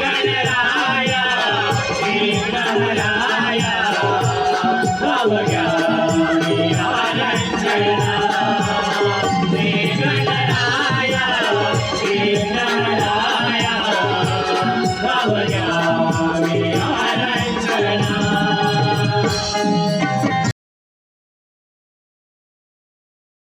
గణరాయ భవగా